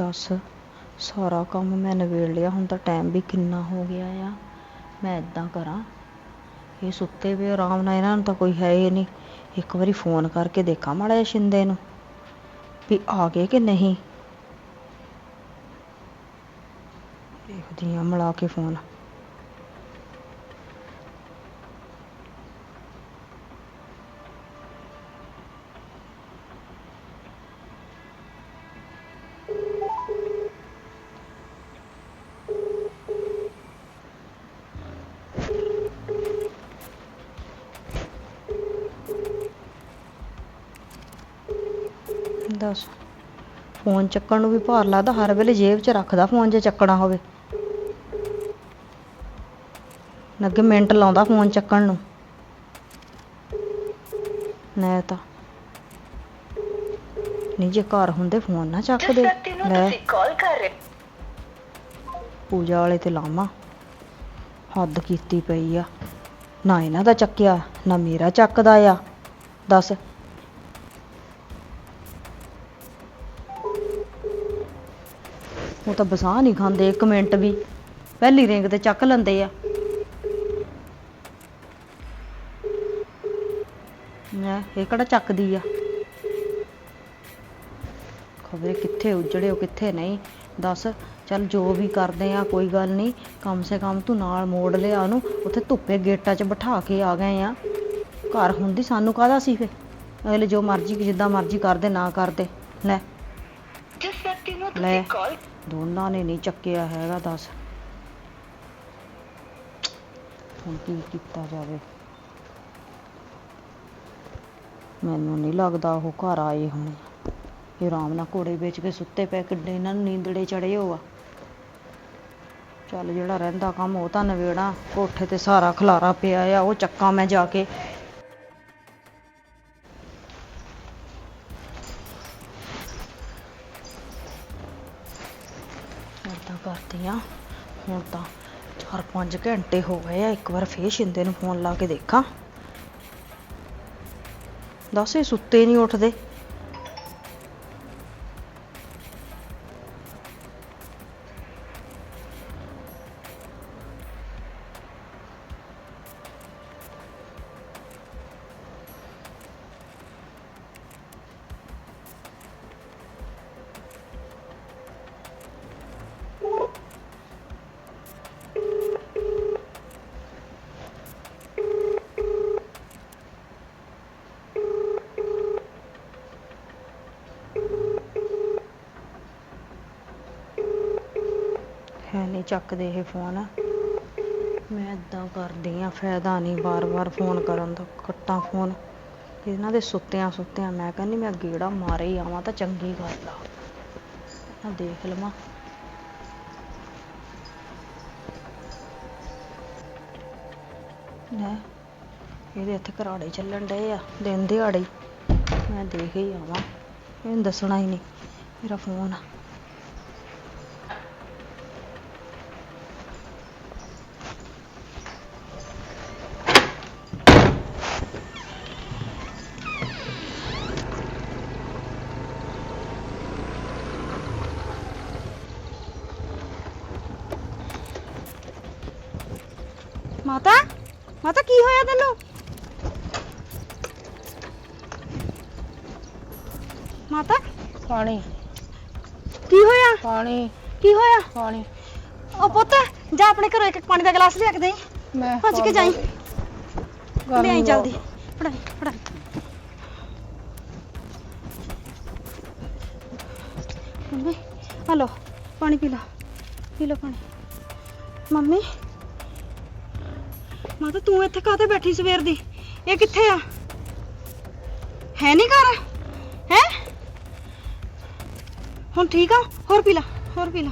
ਦੱਸ। ਸਾਰਾ ਕੰਮ ਮੈਂ ਨਿਬੇੜ ਲਿਆ, ਹੁਣ ਤਾਂ ਟਾਈਮ ਵੀ ਕਿੰਨਾ ਹੋ ਗਿਆ ਆ। ਮੈਂ ਇੱਦਾਂ ਕਰਾਂ, ਇਹ ਸੁੱਤੇ ਵੀ ਆਰਾਮ ਨਾਲ ਇਹਨਾਂ ਨੂੰ ਤਾਂ ਕੋਈ ਹੈ ਹੀ ਨਹੀਂ। ਇੱਕ ਵਾਰੀ ਫੋਨ ਕਰਕੇ ਦੇਖਾਂ ਮਾੜਾ ਜਿਹਾ ਸ਼ਿੰਦੇ ਨੂੰ, ਵੀ ਆ ਗਏ ਕਿ ਨਹੀਂ। ਦੇਖਦੀ ਆ, ਮਿਲਾ ਕੇ ਫੋਨ ਦੱਸ। ਫੋਨ ਚੱਕਣ ਨੂੰ ਵੀ ਭਾਰ ਲੱਗਦਾ ਹਰ ਵੇਲੇ ਜੇਬ 'ਚ ਰੱਖਦਾ ਫੋਨ ਜੇ ਚੱਕਣਾ ਹੋਵੇ। ਅੱਗੇ ਮਿੰਟ ਲਾਉਂਦਾ ਫੋਨ ਚੱਕਣ ਨੂੰ। ਨਾ ਤਾਂ। ਨਹੀਂ ਜੇ ਘਰ ਹੁੰਦੇ ਫੋਨ ਨਾ ਚੱਕਦੇ ਲੈ। ਕਾਲ ਕਰ ਰਹੇ ਪੂਜਾ ਵਾਲੇ ਤੇ ਲਾਵਾਂ ਹੱਦ ਕੀਤੀ ਪਈ ਆ। ਨਾ ਇਹਨਾਂ ਦਾ ਚੱਕਿਆ ਨਾ ਮੇਰਾ ਚੱਕਦਾ ਆ। ਦੱਸ। ਉਹ ਤਾਂ ਬਸਾਹ ਨਹੀਂ ਖਾਂਦੇ ਇੱਕ ਮਿੰਟ ਵੀ। ਪਹਿਲੀ ਰਿੰਗ ਤੇ ਚੱਕ ਲੈਂਦੇ ਆ। ਨਾ ਇਹ ਕਿਹੜਾ ਚੱਕਦੀ ਆ? ਖਬਰੇ ਕਿੱਥੇ ਉਜੜੇ ਹੋ ਕਿੱਥੇ ਨਹੀਂ? ਦੱਸ ਚੱਲ ਜੋ ਵੀ ਕਰਦੇ ਆ ਕੋਈ ਗੱਲ ਨਹੀਂ। ਕਮ ਸੇ ਕਮ ਤੂੰ ਨਾਲ ਮੋੜ ਲਿਆ ਉਹਨੂੰ। ਉੱਥੇ ਧੁੱਪੇ ਗੇਟਾਂ 'ਚ ਬਿਠਾ ਕੇ ਆ ਗਏ ਆ। ਘਰ ਹੁੰਦੀ ਸਾਨੂੰ ਕਾਹਦਾ ਸੀ ਫੇ ਅਗਲੇ ਜੋ ਮਰਜ਼ੀ ਜਿੱਦਾਂ ਮਰਜ਼ੀ ਕਰਦੇ ਨਾ ਕਰਦੇ। ਲੈ। ਜਿਸ ਵਿਅਕਤੀ ਨੂੰ। ਤੁਸੀਂ ਕਾਲ ਦੋਨਾਂ ਨੇ ਨਹੀਂ ਚੱਕਿਆ ਹੈਗਾ, ਦੱਸ। ਹੁਣ ਕੀ ਕੀਤਾ ਜਾਵੇ। ਮੈਨੂੰ ਨਹੀਂ ਲੱਗਦਾ ਉਹ ਘਰ ਆਏ ਹੁਣ। ਇਹ ਆਰਾਮ ਨਾਲ ਘੋੜੇ ਵੇਚ ਕੇ ਸੁੱਤੇ ਪਏ, ਕਿੱਡੇ ਇਹਨਾਂ ਨੂੰ ਨੀਂਦੜੇ ਚੜੇ ਹੋ ਆ। ਚੱਲ ਜਿਹੜਾ ਰਹਿੰਦਾ ਕੰਮ ਉਹ ਤਾਂ ਨਵੇੜਾ ਕੋਠੇ ਤੇ ਸਾਰਾ ਖਲਾਰਾ ਪਿਆ ਆ, ਉਹ ਚੱਕਾਂ ਮੈਂ ਜਾ ਕੇ। ਹੁਣ ਤਾਂ ਚਾਰ ਪੰਜ ਘੰਟੇ ਹੋ ਗਏ ਆ, ਇੱਕ ਵਾਰ ਫੇਰ ਸ਼ਿੰਦੇ ਨੂੰ ਫੋਨ ਲਾ ਕੇ ਦੇਖਾਂ। ਦੱਸ, ਇਹ ਸੁੱਤੇ ਨਹੀਂ ਉੱਠਦੇ। ਨਹੀਂ ਚੱਕਦੇ ਇਹ ਫੋਨ। ਮੈਂ ਇਦਾਂ ਕਰਦੀ ਆ ਫਾਇਦਾ ਨਹੀਂ ਵਾਰ-ਵਾਰ ਫੋਨ ਕਰਨ ਦਾ, ਕੱਟਾਂ ਫੋਨ। ਇਹਨਾਂ ਦੇ ਸੁੱਤਿਆਂ ਸੁੱਤਿਆਂ ਮੈਂ ਕਹਿੰਦੀ ਮੈਂ ਗੇੜਾ ਮਾਰੇ ਹੀ ਆਵਾਂ ਤਾਂ ਚੰਗੀ ਗੱਲ ਆ। ਆ ਦੇਖ ਲਵਾਂ। ਲੈ, ਇਹਦੇ ਇੱਥੇ ਘਰਾੜੇ ਚੱਲਣ ਡਏ ਆ, ਦਿਨ ਦਿਹਾੜੇ। ਹੀ। ਮੈਂ ਦੇਖ ਹੀ ਆਵਾਂ। ਇਹਨੂੰ ਦੱਸਣਾ ਹੀ ਨਹੀਂ, ਮੇਰਾ ਫੋਨ। ਆ ਮਾਤਾ ਮਾਤਾ ਕੀ ਹੋਇਆ ਤੈਨੂੰ ਮਾਤਾ ਪਾਣੀ ਕੀ ਹੋਇਆ ਪਾਣੀ ਕੀ ਹੋਇਆ ਪਾਣੀ। ਉਹ ਪੁੱਤ ਜਾ ਆਪਣੇ ਘਰੋਂ ਇੱਕ ਪਾਣੀ ਦਾ ਗਲਾਸ ਲਿਆ ਕੇ ਦੇਈ। ਮੈਂ ਭੱਜ ਕੇ ਜਾਈਂ। ਲਿਆਈ। ਜਲਦੀ। ਫੜਾਈ ਫੜਾਈ ਮੰਮੀ ਹਲੋ ਪਾਣੀ ਪੀ ਲਾ। ਪੀ ਲਓ ਪਾਣੀ। ਮੰਮੀ ਮਾਤਾ ਤੂੰ ਇੱਥੇ ਕਾਹਤੇ ਬੈਠੀ ਸਵੇਰ ਦੀ? ਇਹ ਕਿੱਥੇ ਆ? ਹੈ ਨਹੀਂ ਘਰ? ਹੈ? ਹੁਣ ਠੀਕ ਆ? ਹੋਰ ਪੀ ਲਾ ਹੋਰ ਪੀ ਲਾ।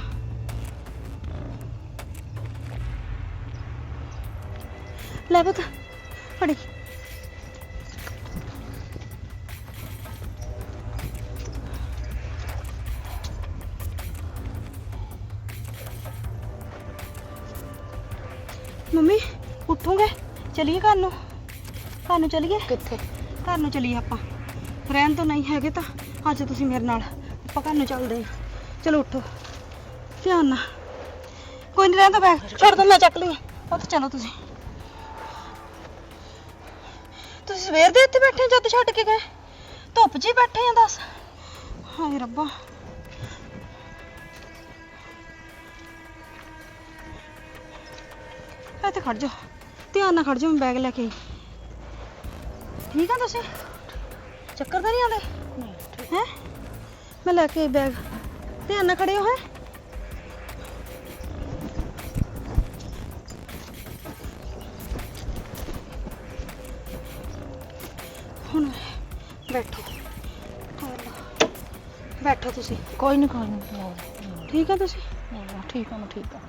ਲੈ ਪੁੱਤ ਫੜੀ। ਮੰਮੀ ਉੱਠੋਗੇ? ਚਲੀਏ ਘਰ ਨੂੰ? ਘਰ ਨੂੰ ਚਲੀਏ? ਕਿੱਥੇ? ਘਰ ਨੂੰ ਚਲੀਏ ਆਪਾਂ। ਰਹਿਣ ਤੋਂ ਨਹੀਂ ਹੈਗੇ ਤਾਂ ਅੱਜ ਤੁਸੀਂ ਮੇਰੇ ਨਾਲ। ਆਪਾਂ ਘਰ ਨੂੰ ਚੱਲਦੇ ਹਾਂ। ਚਲੋ ਉੱਠੋ। ਧਿਆਨ ਨਾਲ। ਕੋਈ ਨਹੀਂ ਰਹਿੰਦਾ ਬੈਗ ਛੱਡ ਦੋ ਮੈਂ ਚੱਕ ਲਈ ਉੱਥੇ ਚਲੋ ਤੁਸੀਂ। ਸਵੇਰ ਦੇ ਇੱਥੇ ਬੈਠੇ ਜਦ ਛੱਡ ਕੇ ਗਏ। ਧੁੱਪ 'ਚ ਹੀ ਬੈਠੇ ਆ, ਦੱਸ। ਹਾਏ ਰੱਬਾ। ਇੱਥੇ ਖੜ ਜਾਓ। ਧਿਆਨ ਨਾਲ ਖੜ ਜਾਓ, ਮੈਂ ਬੈਗ ਲੈ ਕੇ ਆਈ। ਠੀਕ ਆ ਤੁਸੀਂ? ਚੱਕਰ ਤਾਂ ਨਹੀਂ ਆਉਂਦੇ? ਹੈ? ਮੈਂ ਲੈ ਕੇ ਆਈ ਬੈਗ। ਧਿਆਨ ਨਾਲ ਖੜੇ ਹੋ, ਹੈ? ਬੈਠੋ ਤੁਸੀਂ। ਕੋਈ ਨਹੀਂ ਕੋਈ ਨਹੀਂ ਠੀਕ ਆ ਤੁਸੀਂ? ਠੀਕ ਆ ਮੈਂ ਠੀਕ ਆ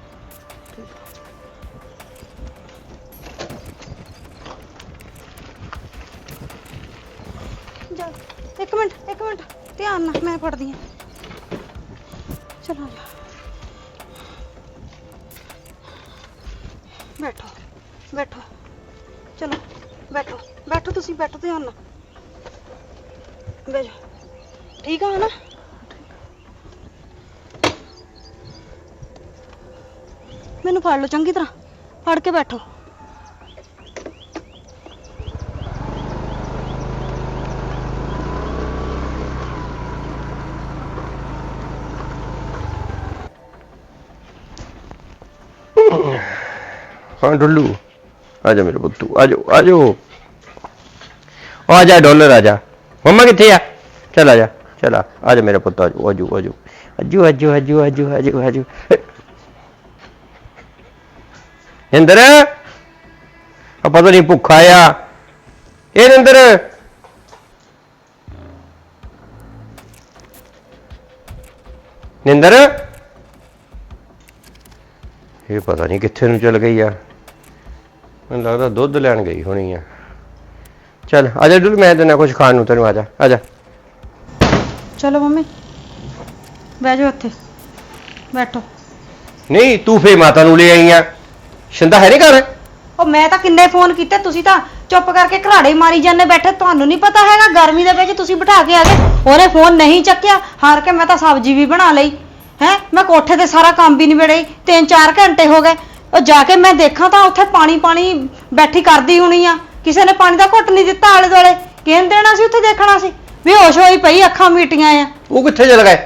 ਜਾ ਇੱਕ ਮਿੰਟ ਇੱਕ ਮਿੰਟ। ਧਿਆਨ ਨਾਲ ਮੈਂ ਪੜਦੀ ਆ ਚਲੋ। ਜਾ ਬੈਠੋ ਬੈਠੋ। ਚਲੋ ਬੈਠੋ ਬੈਠੋ ਤੁਸੀਂ ਬੈਠੋ ਧਿਆਨ ਨਾਲ। ਮੈਨੂੰ ਫੜ ਲਓ ਚੰਗੀ ਤਰ੍ਹਾਂ। ਫੜ ਕੇ ਬੈਠੋ। ਹਾਂ, ਡੁੱਲੂ। ਆ ਜਾ ਮੇਰੇ ਪੁੱਤੂ, ਆ ਜਾ ਆ ਜਾ ਆ ਜਾ, ਡਾਲਰ ਆ ਜਾ। ਮੰਮਾ ਕਿੱਥੇ ਆ? ਚਲ ਆ ਜਾ, ਚਲ ਆ। ਜਾ ਮੇਰੇ ਪੁੱਤ, ਆ ਜਾ ਆ ਜਾ ਆ ਜਾ ਆ ਜਾ ਆ ਜਾ ਆ ਜਾ ਇੰਦਰ ਆ ਪਤਾ ਨਹੀਂ ਭੁੱਖਾ ਆ। ਇਹ ਇੰਦਰ। ਨਿੰਦਰ। ਇਹ ਪਤਾ ਨਹੀਂ ਕਿੱਥੇ ਨੂੰ ਚਲ ਗਈ ਆ। ਮੈਨੂੰ ਲੱਗਦਾ ਦੁੱਧ ਲੈਣ ਗਈ ਹੋਣੀ ਆ। ਚੱਲ ਆ ਜਾ ਡੁੱਲ ਮੈਂ ਦੇਣਾ ਕੁਝ ਖਾਣ ਨੂੰ ਤੈਨੂੰ ਆ ਜਾ ਆ ਜਾ। ਚਲੋ ਮੰਮੀ ਬਹਿ ਜਾਓ ਇੱਥੇ ਬੈਠੋ। ਨਹੀਂ ਤੂੰ ਫੇ ਮਾਤਾ ਨੂੰ ਲੈ ਆਈ ਆ। ਸ਼ਿੰਦਾ ਹੈ ਨਹੀਂ ਘਰ? ਉਹ ਮੈਂ ਤਾਂ ਕਿੰਨੇ ਫੋਨ ਕੀਤੇ ਤੁਸੀਂ ਤਾਂ ਚੁੱਪ ਕਰਕੇ ਘਰਾੜੇ ਮਾਰੀ ਜਾਂਦੇ ਬੈਠੇ ਤੁਹਾਨੂੰ ਨਹੀਂ ਪਤਾ ਹੈਗਾ ਗਰਮੀ ਦੇ ਵਿੱਚ ਤੁਸੀਂ ਬਿਠਾ ਕੇ ਆ ਗਏ ਉਹਨੇ ਫੋਨ ਨਹੀਂ ਚੱਕਿਆ ਹਾਰ ਕੇ ਮੈਂ ਤਾਂ ਸਬਜ਼ੀ ਵੀ ਬਣਾ ਲਈ ਹੈ ਮੈਂ ਕੋਠੇ ਤੇ ਸਾਰਾ ਕੰਮ ਵੀ ਨਿਬੜਾਈ ਤਿੰਨ ਚਾਰ ਘੰਟੇ ਹੋ ਗਏ ਉਹ ਜਾ ਕੇ ਮੈਂ ਦੇਖਾਂ ਤਾਂ ਉੱਥੇ ਪਾਣੀ ਪਾਣੀ ਬੈਠੀ ਕਰਦੀ ਹੋਣੀ ਆ ਕਿਸੇ ਨੇ ਪਾਣੀ ਦਾ ਘੁੱਟ ਨਹੀਂ ਦਿੱਤਾ ਆਲੇ ਦੁਆਲੇ ਕਿਹਨ ਦੇਣਾ ਸੀ ਉੱਥੇ ਦੇਖਣਾ ਸੀ ਬੇਹੋਸ਼ ਹੋਈ ਪਈ ਅੱਖਾਂ ਮੀਟੀਆਂ ਆ। ਉਹ ਕਿੱਥੇ ਚਲ ਗਏ?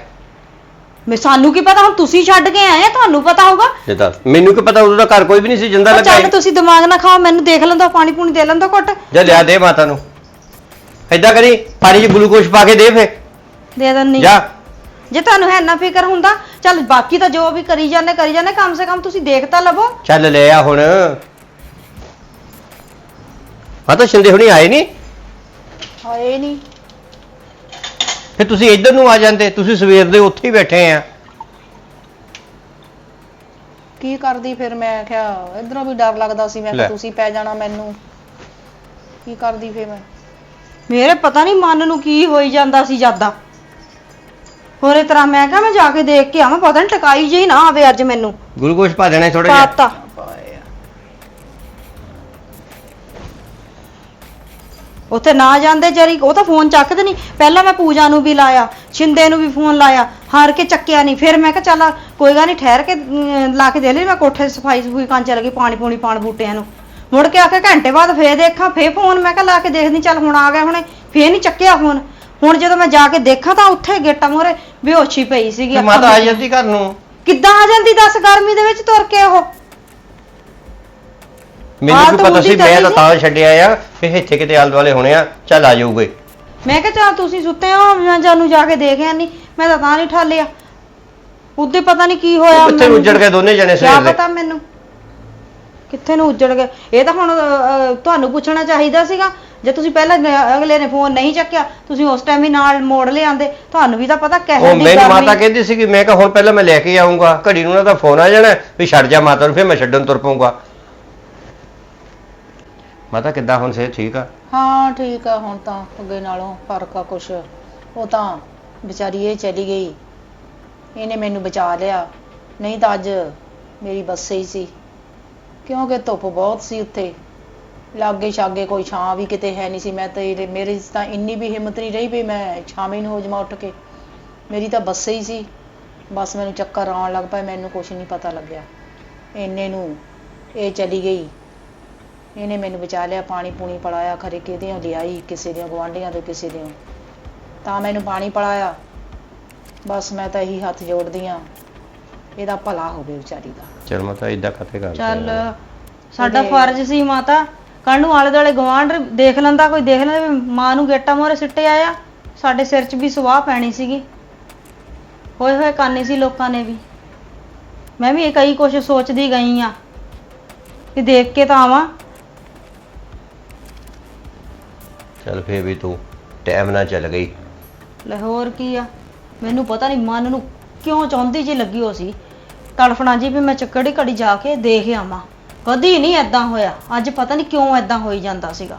ਮੈਂ ਸਾਨੂੰ ਕੀ ਪਤਾ ਹੁਣ ਤੁਸੀਂ ਛੱਡ ਕੇ ਆਏ ਆ ਤੁਹਾਨੂੰ ਪਤਾ ਹੋਊਗਾ। ਜੇ ਦੱਸ ਮੈਨੂੰ ਕੀ ਪਤਾ ਉਦੋਂ ਦਾ ਘਰ ਕੋਈ ਵੀ ਨਹੀਂ ਸੀ ਜਿੰਦਾ ਉਹ ਲੱਗਾ ਚੱਲ ਸੀ। ਤੁਸੀਂ ਦਿਮਾਗ ਨਾ ਖਾਓ ਮੈਨੂੰ ਦੇਖ ਲੈਂਦਾ ਪਾਣੀ ਪੂਣੀ ਦੇ ਲੈਂਦਾ ਘੁੱਟ। ਜਾ ਲਿਆ ਦੇ ਮਾਤਾ ਨੂੰ। ਏਦਾਂ ਕਰੀ ਪਾਣੀ 'ਚ ਗਲੂਕੋਜ਼ ਪਾ ਕੇ ਦੇ ਫੇ ਦੇ ਦਿੰਨੀ ਜਾ। ਜੇ ਤੁਹਾਨੂੰ ਹੈ ਨਾ ਫਿਕਰ ਹੁੰਦਾ ਚੱਲ ਬਾਕੀ ਤਾਂ ਜੋ ਵੀ ਕਰੀ ਜਾਂਦੇ ਕਰੀ ਜਾਂਦੇ ਕਮ ਸੇ ਕਮ ਤੁਸੀਂ ਦੇਖ ਤਾਂ ਲਵੋ। ਚੱਲ ਲੈ ਆ ਹੁਣ। ਮਾਤਾ ਸ਼ਿੰਦੇ ਹੁਣੀ ਆਏ ਨਹੀਂ ਹਾਏ ਨਹੀਂ ਫੇ ਤੁਸੀਂ ਇੱਧਰ ਨੂੰ ਆ ਜਾਂਦੇ ਤੁਸੀਂ ਸਵੇਰ ਦੇ ਉੱਥੇ ਹੀ ਬੈਠੇ ਆ। ਕੀ ਕਰਦੀ ਫਿਰ? ਮੈਂ ਕਿਹਾ ਇਧਰੋਂ ਵੀ ਡਰ ਲੱਗਦਾ ਸੀ ਮੈਂ ਲੈ। ਕਿਹਾ ਤੁਸੀਂ ਪੈ ਜਾਣਾ ਮੈਨੂੰ। ਕੀ ਕਰਦੀ ਫਿਰ ਮੈਂ? ਮੇਰੇ ਪਤਾ ਨਹੀਂ ਮਨ ਨੂੰ ਕੀ ਹੋਈ ਜਾਂਦਾ ਸੀ ਜ਼ਿਆਦਾ ਹੋਰ ਤਰ੍ਹਾਂ ਮੈਂ ਕਿਹਾ ਮੈਂ ਜਾ ਕੇ ਦੇਖ ਕੇ ਆਵਾਂ ਪਤਾ ਨਹੀਂ ਟਕਾਈ ਜਿਹੀ ਨਾ ਆਵੇ ਅੱਜ ਮੈਨੂੰ। ਗਲੂਕੋਜ਼ ਪਾ ਦੇਣਾ ਥੋੜਾ ਜਿਹਾ। ਪਾਤਾ ਉੱਥੇ ਨਾ ਜਾਂਦੇ ਜਰੀ ਉਹ ਤਾਂ ਫੋਨ ਚੱਕਦੇ ਨਹੀਂ। ਪਹਿਲਾਂ ਮੈਂ ਪੂਜਾ ਨੂੰ ਵੀ ਲਾਇਆ ਛਿੰਦੇ ਨੂੰ ਵੀ ਫੋਨ ਲਾਇਆ ਹਾਰ ਕੇ ਚੱਕਿਆ ਨਹੀਂ। ਫਿਰ ਮੈਂ ਕਿਹਾ ਚੱਲ ਕੋਈ ਗੱਲ ਨਹੀਂ ਠਹਿਰ ਕੇ ਅਮ, ਲਾ ਕੇ ਦੇ ਲਈ ਮੈਂ ਕੋਠੇ ਸਫ਼ਾਈ ਸਫੂਈ ਕਾਂ ਚੱਲ ਗਈ ਪਾਣੀ ਪੂਣੀ ਪਾਣ ਬੂਟਿਆਂ ਨੂੰ। ਮੁੜ ਕੇ ਆ ਕੇ ਘੰਟੇ ਬਾਅਦ ਫੇਰ ਦੇਖਾਂ ਫੇਰ ਫੋਨ ਮੈਂ ਕਿਹਾ ਲਾ ਕੇ ਦੇਖਦੀ ਚੱਲ ਹੁਣ ਆ ਗਿਆ ਹੁਣੇ ਫੇਰ ਨਹੀਂ ਚੱਕਿਆ ਫੋਨ ਹੁਣ ਜਦੋਂ ਮੈਂ ਜਾ ਕੇ ਦੇਖਾਂ ਤਾਂ ਉੱਥੇ ਗੇਟਾਂ ਮੋਰੇ ਬੇਹੋਸ਼ੀ ਪਈ ਸੀਗੀ ਤੇ ਮਾਤਾ ਆ। ਜਾਂਦੀ ਘਰ ਨੂੰ। ਕਿੱਦਾਂ ਆ ਜਾਂਦੀ ਦੱਸ ਗਰਮੀ ਦੇ ਵਿੱਚ ਤੁਰ ਕੇ ਉਹ? ਮੈਨੂੰ ਕੀ ਤਾਂ ਪਤਾ ਸੀ ਮੈਂ ਤਾਂ। ਤਾਂ ਛੱਡਿਆ ਆ ਕਿ ਇੱਥੇ ਕਿਤੇ ਆਲ ਦੁਆਲੇ ਹੋਣੇ ਆ ਚੱਲ ਆ ਜਾਊਗੇ। ਮੈਂ ਕਿਹਾ ਚੱਲ ਤੁਸੀਂ ਸੁੱਤੇ ਹੋ ਮੈਂ ਜਾਨੂੰ ਜਾ ਕੇ ਦੇਖ ਆਨੀ ਮੈਂ ਤਾਂ ਤਾਂ ਨਹੀਂ ਠਾਲਿਆ। ਉੱਦੇ ਪਤਾ ਨਹੀਂ ਕੀ ਹੋਇਆ ਕਿੱਥੇ। ਉੱਜੜ ਗਏ ਦੋਨੇ ਜਣੇ ਸਵੇਰ ਦੇ? ਪਤਾ ਮੈਨੂੰ? ਕਿੱਥੇ ਨੂੰ ਉੱਜੜ ਗਏ? ਇਹ ਤਾਂ ਹੁਣ ਤੁਹਾਨੂੰ ਪੁੱਛਣਾ ਚਾਹੀਦਾ ਸੀਗਾ ਜੇ ਤੁਸੀਂ ਪਹਿਲਾਂ ਅਗਲੇ ਨੇ ਫੋਨ ਨਹੀਂ ਚੱਕਿਆ ਤੁਸੀਂ ਉਸ ਟਾਈਮ ਹੀ ਨਾਲ ਮੋੜ ਲਿਆਂਦੇ ਤੁਹਾਨੂੰ ਵੀ ਤਾਂ ਪਤਾ ਕਿਹੋ ਉਹ ਜਿਹੀ ਮੈਨੂੰ ਮਾਤਾ ਕਹਿੰਦੀ ਸੀ ਕਿ ਮੈਂ ਕਿਹਾ ਹੁਣ ਪਹਿਲਾਂ ਮੈਂ ਲੈ ਕੇ ਆਉਂਗਾ ਘੜੀ ਨੂੰ ਉਹਨਾਂ ਦਾ ਫੋਨ ਆ ਜਾਣਾ ਵੀ ਛੱਡ ਜਾ ਮਾਤਾ ਨੂੰ ਫਿਰ ਮੈਂ ਛੱਡਣ ਤੁਰ ਪਊਂਗਾ। ਮਾਤਾ, ਕਿੱਦਾਂ ਹੁਣ ਸੇ ਠੀਕ ਆ? ਹਾਂ, ਠੀਕ ਆ, ਹੁਣ ਤਾਂ ਅੱਗੇ ਨਾਲੋਂ ਫ਼ਰਕ ਆ ਕੁਛ। ਉਹ ਤਾਂ ਵਿਚਾਰੀ ਇਹ ਚਲੀ ਗਈ। ਇਹਨੇ ਮੈਨੂੰ ਬਚਾ ਲਿਆ। ਨਹੀਂ ਤਾਂ ਅੱਜ ਮੇਰੀ ਬੱਸੇ ਹੀ ਸੀ। ਕਿਉਂਕਿ ਧੁੱਪ ਬਹੁਤ ਸੀ ਉੱਥੇ। ਲਾਗੇ ਛਾਗੇ ਕੋਈ ਛਾਂ ਵੀ ਕਿਤੇ ਹੈ ਨਹੀਂ ਸੀ। ਮੈਂ ਤੇ ਇਹਦੇ- ਮੇਰੀ ਤਾਂ ਇੰਨੀ ਵੀ ਹਿੰਮਤ ਨਹੀਂ ਰਹੀ ਵੀ ਮੈਂ ਛਾਵੇਂ ਨੂੰ ਹੋ ਜਾਵਾਂ ਉੱਠ ਕੇ। ਮੇਰੀ ਤਾਂ ਬੱਸੇ ਹੀ ਸੀ। ਬਸ ਮੈਨੂੰ ਚੱਕਰ ਆਉਣ ਲੱਗ ਪਿਆ। ਮੈਨੂੰ ਕੁਝ ਨਹੀਂ ਪਤਾ ਲੱਗਿਆ। ਇੰਨੇ ਨੂੰ ਇਹ ਚਲੀ ਗਈ। ਇਹਨੇ ਮੈਨੂੰ ਬਚਾ ਲਿਆ ਪਾਣੀ ਪੂਣੀ ਪੜਾਇਆ ਖਰੇ ਕਿਹਦੇ ਲਿਆਈ ਕਿਸੇ ਦੇ ਗਵਾਂਢੀਆਂ ਦੇ ਕਿਸੇ ਦੇ ਤਾਂ ਮੈਨੂੰ ਪਾਣੀ ਪੜਾਇਆ ਬਸ ਮੈਂ ਤਾਂ ਇਹੀ ਹੱਥ ਜੋੜਦੀ ਆ। ਇਹਦਾ ਭਲਾ ਹੋਵੇ ਵਿਚਾਰੀ ਦਾ। ਚਲ ਮਾਤਾ ਇਦਾਂ ਕਥੇ ਕਰ ਚੱਲ ਸਾਡਾ ਫਰਜ਼ ਸੀ ਮਾਤਾ। ਕੱਲ ਨੂੰ ਆਲੇ ਦੁਆਲੇ ਗਵਾਂਢ ਦੇਖ ਲੈਂਦਾ ਕੋਈ ਦੇਖ ਲੈਂਦਾ ਵੀ ਮਾਂ ਨੂੰ ਗੇਟਾ ਮੋਰੇ ਸਿੱਟੇ ਆਇਆ। ਸਾਡੇ ਸਿਰ 'ਚ ਵੀ ਸਵਾਹ ਪੈਣੀ ਸੀਗੀ। ਹੋਏ ਹੋਏ ਕਾਨੇ ਸੀ ਲੋਕਾਂ ਨੇ ਵੀ। ਮੈਂ ਵੀ ਇਹ ਕਈ ਕੁਛ ਸੋਚਦੀ ਗਈ ਆ। ਕਿ ਦੇਖ ਕੇ ਤਾਂ ਆਵਾਂ। ਚਲ ਫੇਰ ਵੀ ਤੂੰ ਟਾਈਮ ਨਾਲ ਚੱਲ ਗਈ। ਲਾਹੌਰ ਕੀ ਆ? ਮੈਨੂੰ ਪਤਾ ਨਹੀਂ ਮਨ ਨੂੰ ਕਿਉਂ ਚਾਹੁੰਦੀ ਜੀ ਲੱਗੀ ਹੋ ਸੀ। ਤੜਫਣਾ ਜੀ ਵੀ ਮੈਂ ਚੱਕੜੀ ਘੜੀ ਜਾ ਕੇ ਦੇਖ ਆਵਾਂ। ਕਦੀ ਨਹੀਂ ਐਦਾਂ ਹੋਇਆ। ਅੱਜ ਪਤਾ ਨਹੀਂ ਕਿਉਂ ਐਦਾਂ ਹੋਈ ਜਾਂਦਾ ਸੀਗਾ।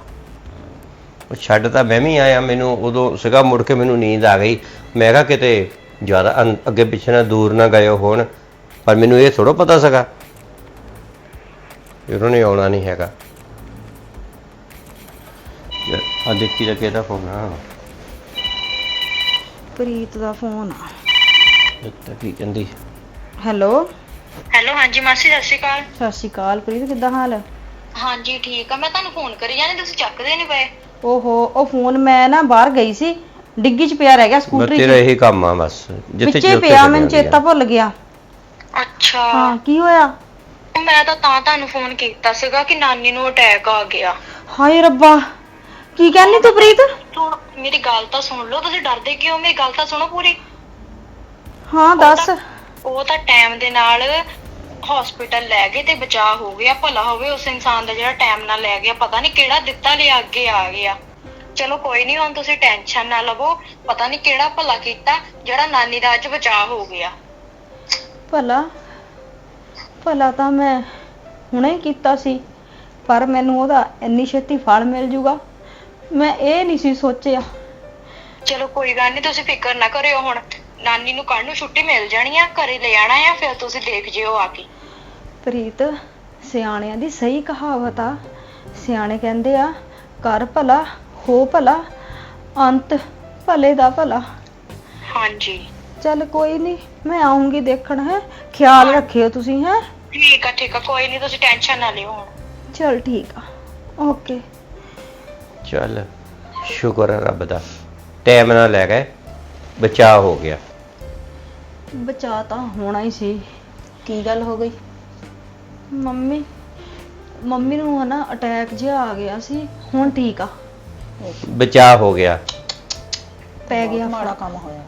ਉਹ ਛੱਡ ਤਾਂ ਮੈਂ ਵੀ ਆਇਆ। ਮੈਨੂੰ ਉਦੋਂ ਸੀਗਾ ਮੁੜ ਕੇ ਮੈਨੂੰ ਨੀਂਦ ਆ ਗਈ। ਮੈਂ ਕਿਹਾ ਕਿਤੇ ਜ਼ਿਆਦਾ ਅੰ- ਅੱਗੇ ਪਿੱਛੇ ਨਾ ਦੂਰ ਨਾ ਗਏ ਹੋਣ। ਪਰ ਮੈਨੂੰ ਇਹ ਥੋੜਾ ਪਤਾ ਸੀਗਾ। ਇਹਨਾਂ ਨੇ ਆਉਣਾ ਨਹੀਂ ਹੈਗਾ। ਆ ਦੇਖੀ ਤਾਂ ਕਿਹਦਾ ਫੋਨ ਆ। ਪ੍ਰੀਤ ਦਾ ਫੋਨ ਆ। ਇਹ ਤਾਂ ਕੀ ਕਹਿੰਦੀ? ਹੈਲੋ ਹੈਲੋ ਹਾਂਜੀ ਮਾਸੀ ਸਤਿ ਸ਼੍ਰੀ ਅਕਾਲ। ਸਤਿ ਸ਼੍ਰੀ ਅਕਾਲ ਪ੍ਰੀਤ ਕਿੱਦਾਂ ਹਾਲ? ਹੈ ਹਾਂਜੀ ਠੀਕ ਆ। ਮੈਂ ਤੁਹਾਨੂੰ ਫੋਨ ਕਰੀ ਜਾਂਦੀ ਤੁਸੀਂ ਚੱਕਦੇ ਨਹੀਂ ਪਏ। ਓਹੋ ਉਹ ਫੋਨ ਮੈਂ ਨਾ ਬਾਹਰ ਗਈ ਸੀ ਡਿੱਗੀ 'ਚ ਪਿਆ ਰਹਿ ਗਿਆ ਬਸ ਸਕੂਟਰੀ ਤੇਰਾ 'ਚ ਇਹੀ ਕੰਮ ਆ ਬਸ ਜਿੱਥੇ ਵਿੱਚੇ ਪਿਆ ਮੈਨੂੰ। ਚੇਤਾ ਭੁੱਲ ਗਿਆ। ਅੱਛਾ। ਹਾਂ ਕੀ ਹੋਇਆ? ਮੈਂ ਤਾਂ ਤਾਂ ਤੁਹਾਨੂੰ ਫੋਨ ਕੀਤਾ ਸੀਗਾ ਕਿ ਨਾਨੀ ਨੂੰ ਅਟੈਕ ਆ ਗਿਆ। ਹਾਏ ਰੱਬਾ। ਕੀ ਕਹਿੰਦੀ ਤੂੰ ਪ੍ਰੀਤ? ਸੁਣ ਮੇਰੀ ਗੱਲ ਤਾਂ ਸੁਣ ਲਓ ਤੁਸੀਂ ਡਰਦੇ ਕਿਉਂ? ਮੇਰੀ ਗੱਲ ਤਾਂ ਸੁਣੋ ਪੂਰੀ। ਹਾਂ ਦੱਸ। ਉਹ ਤਾਂ ਟਾਈਮ ਦੇ ਨਾਲ ਹਸਪੀਟਲ ਲੈ ਗਏ ਤੇ ਬਚਾਅ ਹੋ ਗਿਆ ਭਲਾ ਹੋਵੇ ਉਸ ਇਨਸਾਨ ਦਾ ਜਿਹੜਾ ਟਾਈਮ ਨਾਲ ਲੈ ਗਿਆ ਪਤਾ ਨਹੀਂ ਕਿਹੜਾ ਦਿੱਤਾ ਲਿਆ ਅੱਗੇ ਆ ਗਿਆ। ਚਲੋ ਕੋਈ ਨਹੀਂ ਹੁਣ ਤੁਸੀਂ ਟੈਨਸ਼ਨ ਨਾ ਲਵੋ ਪਤਾ ਨਹੀਂ ਕਿਹੜਾ ਭਲਾ ਕੀਤਾ ਜਿਹੜਾ ਨਾਨੀ ਦਾ ਅੱਜ ਬਚਾਅ ਹੋ ਗਿਆ। ਭਲਾ? ਭਲਾ ਤਾਂ ਮੈਂ ਹੁਣੇ ਕੀਤਾ ਸੀ ਪਰ ਮੈਨੂੰ ਉਹਦਾ ਇੰਨੀ ਛੇਤੀ ਫਲ ਮਿਲ ਜੂਗਾ। ਮੈਂ ਇਹ ਨਹੀਂ ਸੀ ਸੋਚਿਆ। ਚਲੋ ਕੋਈ ਗੱਲ ਨਹੀਂ ਤੁਸੀਂ ਫਿਕਰ ਨਾ ਕਰਿਓ ਹੁਣ। ਨਾਨੀ ਨੂੰ ਕੱਲ ਨੂੰ ਛੁੱਟੀ ਮਿਲ ਜਾਣੀ ਆ ਘਰੇ ਲੈ ਆਣਾ ਆ ਫਿਰ ਤੁਸੀਂ ਦੇਖ ਜਿਓ ਆ ਕੇ। ਪ੍ਰੀਤ ਸਿਆਣਿਆਂ ਦੀ ਸਹੀ ਕਹਾਵਤ ਆ। ਸਿਆਣੇ ਕਹਿੰਦੇ ਆ ਕਰ ਭਲਾ ਹੋ ਭਲਾ ਅੰਤ ਭਲੇ ਦਾ ਭਲਾ। ਹਾਂਜੀ। ਚੱਲ ਕੋਈ ਨਹੀਂ ਮੈਂ ਆਉਂਗੀ ਦੇਖਣ ਹੈ? ਖਿਆਲ ਰੱਖਿਓ ਤੁਸੀਂ ਹੈ? ਠੀਕ ਆ ਠੀਕ ਆ ਕੋਈ ਨਹੀਂ ਤੁਸੀਂ ਟੈਨਸ਼ਨ ਨਾ ਲਿਓ ਹੁਣ। ਚਲ ਠੀਕ ਆ। ਓਕੇ। ਚੱਲ ਸ਼ੁਕਰ ਹੈ ਰੱਬ ਦਾ। ਟਾਈਮ ਨਾਲ ਲੈ ਗਏ ਬਚਾਅ ਹੋ ਗਿਆ। ਬਚਾ ਤਾਂ ਹੋਣਾ ਹੀ ਸੀ। ਕੀ ਗੱਲ ਹੋ ਗਈ? ਮੰਮੀ ਮੰਮੀ ਨੂੰ ਹਨਾ ਅਟੈਕ ਜਿਹਾ ਆ ਗਿਆ ਸੀ ਹੁਣ ਠੀਕ ਆ। ਬਚਾਅ ਹੋ ਗਿਆ। ਪੈ ਗਿਆ ਮਾੜਾ ਕੰਮ ਹੋਇਆ।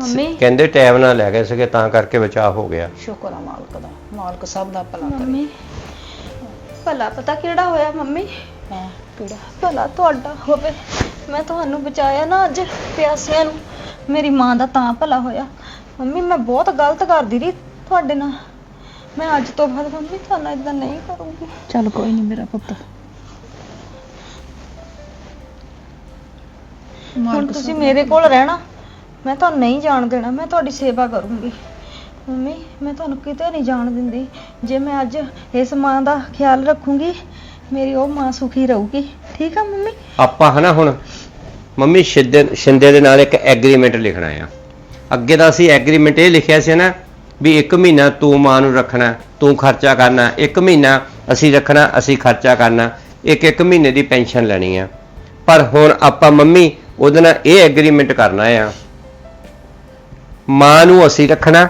ਮੰਮੀ? ਕਹਿੰਦੇ ਟਾਈਮ ਨਾਲ ਲੈ ਗਏ ਸੀਗੇ ਤਾਂ ਕਰਕੇ ਬਚਾਅ ਹੋ ਗਿਆ। ਸ਼ੁਕਰ ਆ ਮਾਲਕ ਦਾ। ਮਾਲਕ ਸਭ ਦਾ ਭਲਾ ਕਰੇ। ਮੰਮੀ ਭਲਾ ਪਤਾ ਕਿਹੜਾ ਹੋਇਆ ਮੰਮੀ? ਹੈ? ਭਲਾ ਤੁਹਾਡਾ ਹੋਵੇ। ਮੈਂ ਤੁਹਾਨੂੰ ਬਚਾਇਆ ਨਾ ਅੱਜ ਪਿਆਸਿਆਂ ਨੂੰ। ਮੇਰੀ ਮਾਂ ਦਾ ਤਾਂ ਭਲਾ ਹੋਇਆ। ਮੰਮੀ ਮੈਂ ਬਹੁਤ ਗਲਤ ਕਰਦੀ ਰਹੀ ਤੁਹਾਡੇ ਨਾਲ। ਮੈਂ ਅੱਜ ਤੋਂ ਬਾਅਦ ਮੰਮੀ ਤੁਹਾਨੂੰ ਇਦਾਂ ਨਹੀਂ ਕਰੂੰਗੀ। ਚੱਲ ਕੋਈ ਨਹੀਂ ਮੇਰਾ ਪੁੱਤ। ਹੁਣ ਤੁਸੀਂ ਮੇਰੇ ਕੋਲ ਰਹਿਣਾ। ਮੈਂ ਤੁਹਾਨੂੰ ਨਹੀਂ ਜਾਣ ਦੇਣਾ। ਮੈਂ ਤੁਹਾਡੀ ਸੇਵਾ ਕਰੂੰਗੀ। ਮੰਮੀ ਮੈਂ ਤੁਹਾਨੂੰ ਕਿਤੇ ਨਹੀਂ ਜਾਣ ਦਿੰਦੀ। ਜੇ ਮੈਂ ਅੱਜ ਇਸ ਮਾਂ ਦਾ ਖਿਆਲ ਰੱਖੂੰਗੀ ਮੇਰੀ ਉਹ ਮਾਂ ਸੁਖੀ ਰਹੂਗੀ। ਠੀਕ ਆ ਮੰਮੀ? ਆਪਾਂ ਹਨਾ ਹੁਣ, ਮੰਮੀ ਸ਼ਿੰਦੇ ਸ਼ਿੰਦੇ ਦੇ ਨਾਲ ਇੱਕ ਐਗਰੀਮੈਂਟ ਲਿਖਣਾ ਆ। ਅੱਗੇ ਦਾ ਅਸੀਂ ਐਗਰੀਮੈਂਟ ਇਹ ਲਿਖਿਆ ਸੀ ਨਾ ਵੀ ਇੱਕ ਮਹੀਨਾ ਤੂੰ ਮਾਂ ਨੂੰ ਰੱਖਣਾ, ਤੂੰ ਖਰਚਾ ਕਰਨਾ, ਇੱਕ ਮਹੀਨਾ ਅਸੀਂ ਰੱਖਣਾ, ਅਸੀਂ ਖਰਚਾ ਕਰਨਾ, ਇੱਕ ਇੱਕ ਮਹੀਨੇ ਦੀ ਪੈਨਸ਼ਨ ਲੈਣੀ ਆ। ਪਰ ਹੁਣ ਆਪਾਂ ਮੰਮੀ ਉਹਦੇ ਨਾਲ ਇਹ ਐਗਰੀਮੈਂਟ ਕਰਨਾ ਆ। ਮਾਂ ਨੂੰ ਅਸੀਂ ਰੱਖਣਾ,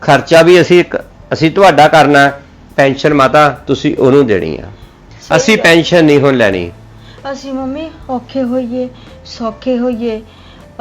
ਖਰਚਾ ਵੀ ਅਸੀਂ ਅਸੀਂ ਤੁਹਾਡਾ ਕਰਨਾ, ਪੈਨਸ਼ਨ ਮਾਤਾ ਤੁਸੀਂ ਉਹਨੂੰ ਦੇਣੀ ਆ। ਅਸੀਂ ਪੈਨਸ਼ਨ ਨਹੀਂ ਹੁਣ ਲੈਣੀ। ਅਸੀਂ ਮੰਮੀ ਔਖੇ ਹੋਈਏ ਸੌਖੇ ਹੋਈਏ।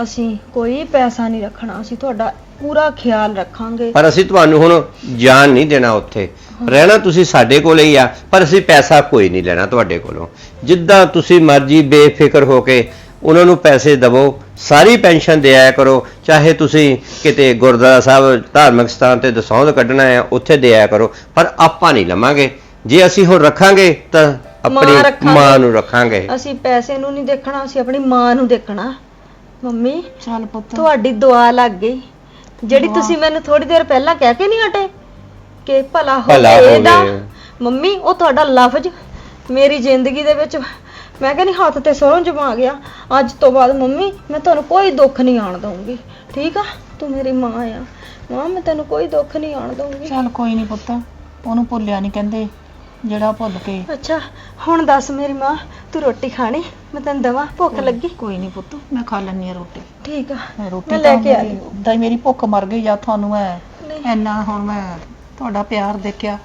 ਅਸੀਂ ਕੋਈ ਪੈਸਾ ਨਹੀਂ ਰੱਖਣਾ ਅਸੀਂ ਤੁਹਾਡਾ ਪੂਰਾ ਖਿਆਲ ਰੱਖਾਂਗੇ। ਪਰ ਅਸੀਂ ਤੁਹਾਨੂੰ ਹੁਣ ਜਾਨ ਨਹੀਂ ਦੇਣਾ ਉੱਥੇ। ਰਹਿਣਾ ਤੁਸੀਂ ਸਾਡੇ ਕੋਲ ਹੀ ਆ ਪਰ ਅਸੀਂ ਪੈਸਾ ਕੋਈ ਨਹੀਂ ਲੈਣਾ ਤੁਹਾਡੇ ਕੋਲੋਂ। ਜਿੱਦਾਂ ਤੁਸੀਂ ਮਰਜ਼ੀ ਬੇਫਿਕਰ ਹੋ ਕੇ ਉਹਨਾਂ ਨੂੰ ਪੈਸੇ ਦਵੋ ਸਾਰੀ ਪੈਨਸ਼ਨ ਦਿਆ ਕਰੋ। ਚਾਹੇ ਤੁਸੀਂ ਕਿਤੇ ਗੁਰਦੁਆਰਾ ਸਾਹਿਬ ਧਾਰਮਿਕ ਸਥਾਨ ਤੇ ਦਸੌਂਦ ਕੱਢਣਾ ਹੈ ਉੱਥੇ ਦਿਆ ਕਰੋ। ਪਰ ਆਪਾਂ ਨਹੀਂ ਲਵਾਂਗੇ। ਜੇ ਅਸੀਂ ਹੁਣ ਰੱਖਾਂਗੇ ਤਾਂ ਆਪਣੀ ਰੱਖਾਂਗੇ। ਮਾਂ ਨੂੰ ਰੱਖਾਂਗੇ। ਅਸੀਂ ਪੈਸੇ ਨੂੰ ਨਹੀਂ ਦੇਖਣਾ ਅਸੀਂ ਆਪਣੀ ਮਾਂ ਨੂੰ ਦੇਖਣਾ। ਮੰਮੀ ਚੱਲ ਪੁੱਤ। ਤੁਹਾਡੀ ਦੁਆ ਲੱਗ ਗਈ। ਜਿਹੜੀ ਤੁਸੀਂ ਮੈਨੂੰ ਥੋੜੀ ਦੇਰ ਪਹਿਲਾਂ ਕਹਿ ਕੇ ਨਹੀਂ ਹਟੇ ਕਿ ਭਲਾ ਭਲਾ ਹੋਵੇ ਇਹਦਾ। ਹੋਵੇ। ਮੰਮੀ ਉਹ ਤੁਹਾਡਾ ਲਫ਼ਜ਼ ਮੇਰੀ ਜ਼ਿੰਦਗੀ ਦੇ ਵਿੱਚ ਮੈਂ ਕਹਿੰਦੀ ਹੱਥ ਤੇ ਸਰੋਂ ਜਮਾ ਗਿਆ। ਅੱਜ ਤੋਂ ਬਾਅਦ ਮੰਮੀ ਮੈਂ ਤੁਹਾਨੂੰ ਕੋਈ ਦੁੱਖ ਨਹੀਂ ਆਣ ਦਊਂਗੀ। ਠੀਕ ਆ? ਤੂੰ ਮੇਰੀ ਮਾਂ ਆ। ਮਾਂ ਮੈਂ ਤੈਨੂੰ ਕੋਈ ਦੁੱਖ ਨਹੀਂ ਆਣ ਦਊਂਗੀ। ਚੱਲ ਕੋਈ ਨਹੀਂ ਪੁੱਤ। ਉਹਨੂੰ ਭੁੱਲਿਆ ਨਹੀਂ ਕਹਿੰਦੇ। ਜਿਹੜਾ ਭੁੱਲ ਕੇ। ਅੱਛਾ ਹੁਣ ਦੱਸ ਮੇਰੀ ਮਾਂ ਤੂੰ ਰੋਟੀ ਖਾਣੀ? ਮੈਂ ਤੈਨੂੰ ਦਵਾਂ ਭੁੱਖ ਲੱਗੀ? ਕੋਈ ਨਹੀਂ ਪੁੱਤ ਮੈਂ ਖਾ ਲੈਣੀ ਆ ਰੋਟੀ। ਠੀਕ ਆ ਮੈਂ ਰੋਟੀ ਮੈਂ ਲੈ ਕੇ ਆ ਓਦਾਂ ਹੀ ਮੇਰੀ ਭੁੱਖ ਮਰ ਗਈ ਜਾਂ ਤੁਹਾਨੂੰ ਨਹੀਂ। ਇੰਨਾ ਹੁਣ ਮੈਂ ਤੁਹਾਡਾ ਪਿਆਰ ਦੇਖਿਆ।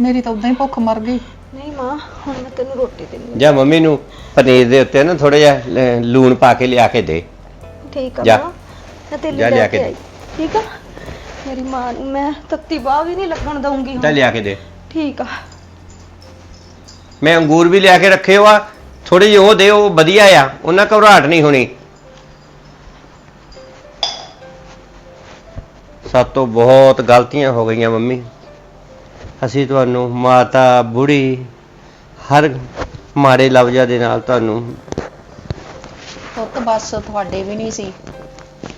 ਮੇਰੀ ਤਾਂ ਉਦਾਂ ਹੀ ਭੁੱਖ ਮਰ ਗਈ। ਨਹੀਂ ਮਾਂ ਹੁਣ ਮੈਂ ਤੈਨੂੰ ਰੋਟੀ ਦਿੰਦੀ ਜਾਂ ਮੰਮੀ ਨੂੰ ਪਨੀਰ ਦੇ ਉੱਤੇ ਨਾ ਥੋੜਾ ਜਿਹਾ ਲ- ਲੂਣ ਪਾ ਕੇ ਲਿਆ ਕੇ ਦੇ। ਠੀਕ ਆ ਜਾ। ਮਾਂ ਮੈਂ ਤੇਰੇ ਜਾ ਲਿਆ ਲੈ ਕੇ ਕੇ ਆਈ। ਠੀਕ ਆ? ਮੇਰੀ ਮਾਂ ਨੂੰ ਮੈਂ ਤੱਤੀ ਬਾਹ ਵੀ ਨਹੀਂ ਲੱਗਣ ਦਊਂਗੀ ਤਾਂ ਹੁਣ ਲਿਆ ਕੇ ਦੇ। ਠੀਕ ਆ। ਮੈਂ ਅੰਗੂਰ ਵੀ ਲਿਆ ਕੇ ਰੱਖੇ ਹੋ ਆ ਥੋੜੇ ਜਿਹੇ ਉਹ ਦੇ ਉਹ ਵਧੀਆ ਆ ਉਹਨਾਂ ਘਬਰਾਹਟ ਨਹੀਂ ਹੋਣੀ। ਸਾਤੋਂ ਬਹੁਤ ਗਲਤੀਆਂ ਹੋ ਗਈਆਂ ਮੰਮੀ। ਅਸੀਂ ਤੁਹਾਨੂੰ ਮਾਤਾ ਬੁੜੀ ਹਰ ਮਾੜੇ ਲਫ਼ਜ਼ਾਂ ਦੇ ਨਾਲ ਤੁਹਾਨੂੰ ਪੁੱਤ ਬਸ ਤੁਹਾਡੇ ਵੀ ਨਹੀਂ ਸੀ।